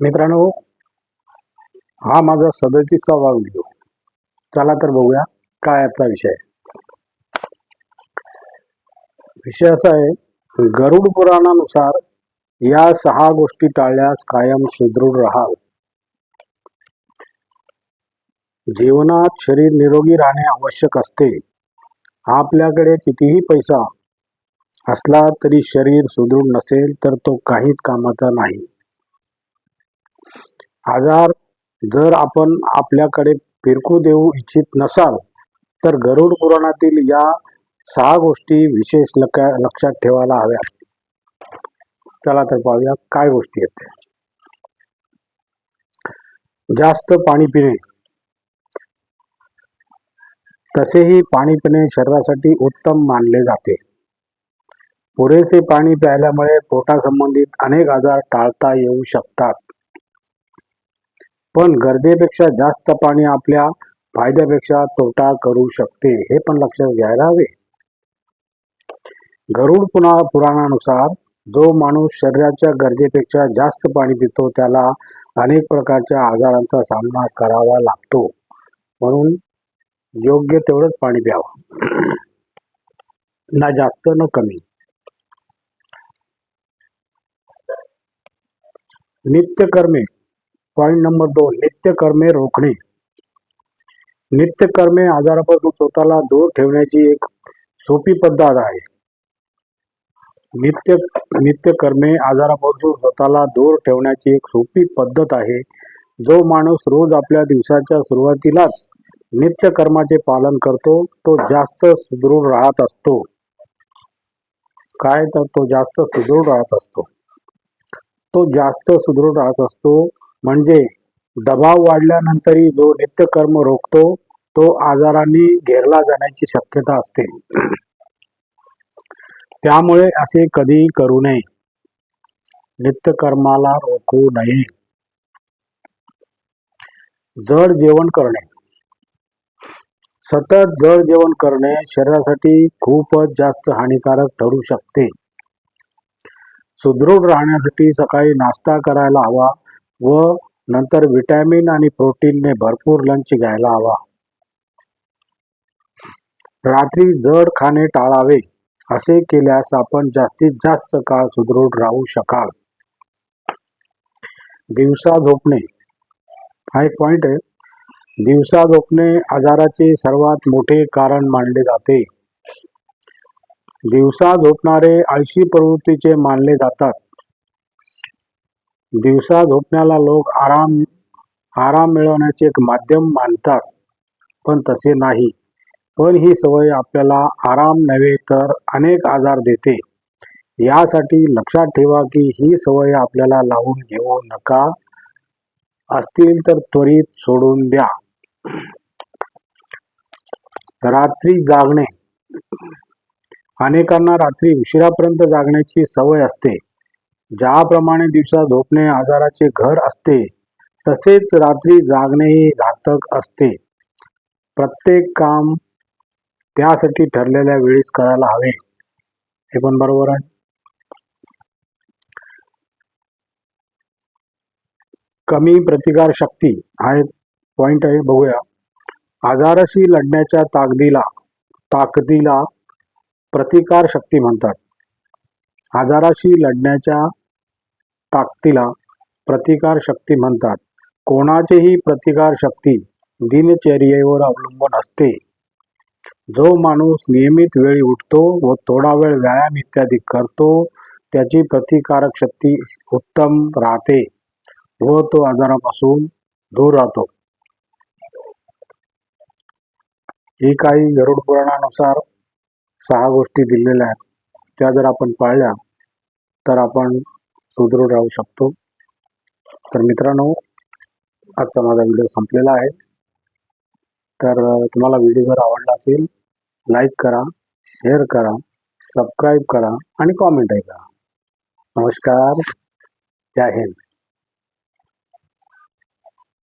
मित्रांनो हा माझा सदतीसावा व्हिडिओ. चला तर बघूया काय याचा विषय विषय असा आहे गरुड पुराणानुसार या सहा गोष्टी टाळल्यास कायम सुदृढ राहाल. जीवनात शरीर निरोगी राहणे आवश्यक असते. आपल्याकडे कितीही पैसा असला तरी शरीर सुदृढ नसेल तर तो काहीच कामाचा नाही. आजार जर आपण आपल्याकडे फिरकू देऊ इच्छित नसाल तर गरुड पुराणातील या सहा गोष्टी विशेष लक्षात ठेवायला हव्या चला तर पाहूया काय गोष्टी आहेत जास्त पाणी पिणे. तसेही पाणी पिणे शरीरासाठी उत्तम मानले जाते. पुरेसे पाणी प्यायल्यामुळे पोटासंबंधित अनेक आजार टाळता येऊ शकतात. पण गरजेपेक्षा जास्त पाणी आपल्या फायद्यापेक्षा तोटा करू शकते हे पण लक्षात घ्यायला हवे. गरुड पुन्हा पुराणानुसार जो माणूस शरीराच्या गरजेपेक्षा जास्त पाणी पितो त्याला अनेक प्रकारच्या आजारांचा सामना करावा लागतो. म्हणून योग्य तेवढंच पाणी प्यावं. ना जास्त न कमी. नित्यकर्मे. पॉईंट नंबर दोन नित्यकर्मे रोखणे. नित्यकर्मे आजारापासून स्वतःला दूर ठेवण्याची एक सोपी पद्धत आहे. नित्य नित्यकर्मे आजारापासून स्वतःला दूर ठेवण्याची एक सोपी पद्धत आहे. जो माणूस रोज आपल्या दिवसाच्या सुरुवातीलाच नित्यकर्माचे पालन करतो तो जास्त सुदृढ राहत असतो. काय तर तो जास्त सुदृढ राहत असतो. तो जास्त सुदृढ राहत असतो. म्हणजे दबाव वाढल्यानंतरही जो नित्यकर्म रोखतो तो आजारांनी घेरला जाण्याची शक्यता असते. त्यामुळे असे कधीही करू नये. नित्यकर्माला रोखू नये. जड जेवण करणे. सतत जड जेवण करणे शरीरासाठी खूपच जास्त हानिकारक ठरू शकते. सुदृढ राहण्यासाठी सकाळी नाश्ता करायला हवा व नंतर विटॅमिन आणि प्रोटीनने भरपूर लंच घ्यायला हवा. रात्री जड खाणे टाळावे असे केल्यास आपण जास्तीत जास्त काळ सुदृढ राहू शकाल. दिवसा झोपणे. हा एक पॉइंट आहे. दिवसा झोपणे आजाराचे सर्वात मोठे कारण मानले जाते. दिवसा झोपणारे आळशी प्रवृत्तीचे मानले जातात. दिवसा झोपण्याला लोक आराम आराम मिळवण्याचे एक माध्यम मानतात पण तसे नाही. पण ही सवय आपल्याला आराम नव्हे तर अनेक आजार देते. यासाठी लक्षात ठेवा की ही सवय आपल्याला लावून घेऊ नका. असतील तर त्वरित सोडून द्या. रात्री जागणे. अनेकांना रात्री उशिरापर्यंत जागण्याची सवय असते. ज्याप्रमाणे दिवसा झोपणे आजाराचे घर असते तसेच रात्री जागणेही घातक असते. प्रत्येक काम त्यासाठी ठरलेल्या वेळीच करायला हवे. हे पण बरोबर आहे. कमी प्रतिकार शक्ती हा एक पॉइंट आहे बघूया. आजाराशी लढण्याच्या ताकदीला ताकदीला प्रतिकार शक्ती म्हणतात. आजाराशी लढण्याच्या ताकदीला प्रतिकार शक्ती म्हणतात. कोणाचेही प्रतिकार शक्ती दिनचर्येवर अवलंबून असते. जो माणूस नियमित वेळी उठतो व थोडा वेळ व्यायाम इत्यादी करतो त्याची प्रतिकारक शक्ती उत्तम राहते व तो आजारापासून दूर राहतो. ही काही गरुड पुराणानुसार सहा गोष्टी दिलेल्या आहेत. त्या जर आपण पाळल्या तर आपण सुदृढ राहू शकतो. तर मित्रांनो आजचा माझा व्हिडिओ संपलेला आहे. तर तुम्हाला व्हिडिओ जर आवडला असेल लाईक करा शेअर करा सबस्क्राईब करा आणि कॉमेंटही करा. नमस्कार. जय हिंद.